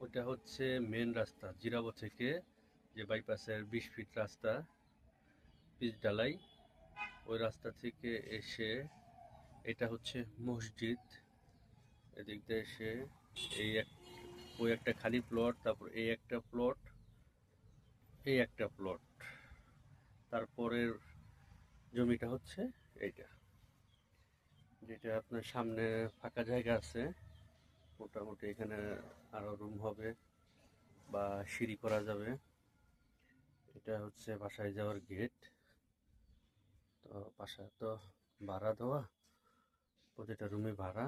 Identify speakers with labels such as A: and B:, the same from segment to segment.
A: ওটা হচ্ছে মেন রাস্তা, জিরাবো থেকে যে বাইপাসের বিশ ফিট রাস্তা, পিচ ডালাই ওই রাস্তা থেকে এসে এটা হচ্ছে মসজিদ। এদিক দিয়ে এসে এই এক, ওই একটা খালি প্লট তারপর এই একটা প্লট এই একটা প্লট তারপরের জমিটা হচ্ছে এইটা। যেটা আপনার সামনে ফাঁকা জায়গা আছে। মোটামুটি এখানে আরও রুম হবে বা সিঁড়ি করা যাবে। এটা হচ্ছে বাসায় যাওয়ার গেট তো বাসায় তো ভাড়া দেওয়া, প্রতিটা রুমে ভাড়া।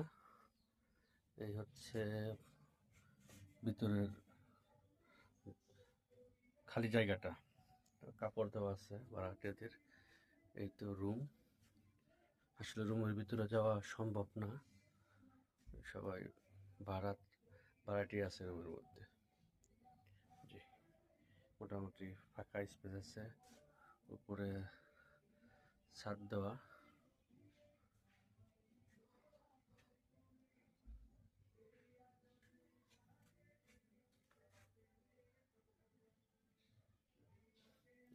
A: এই হচ্ছে ভিতরের খালি জায়গাটা। কাপড় দেওয়া আছে ভাড়াটিয়াদের এই তো রুম আসলে রুমের ভিতরে যাওয়া সম্ভব না। সবাই ভাড়া ভাড়াটি আছে রুমের মধ্যে। জি, মোটামুটি ফাঁকা স্পেস আছে। উপরে ছাদ দেওয়া।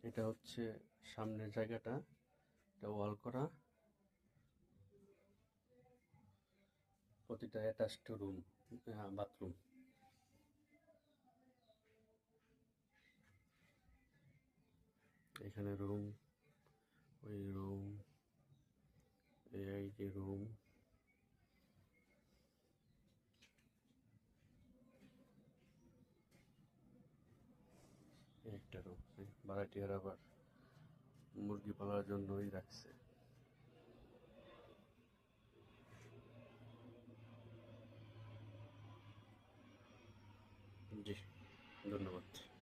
A: এটা হচ্ছে সামনের জায়গাটা, এটা ওয়াল করা। প্রতিটা অ্যাটাচড রুম বাথরুম এখানে রুম ওই রুম এই যে রুম একটা রুম ভাড়াটিয়ার আবার মুরগি পালার জন্যই রাখছে। জি ধন্যবাদ।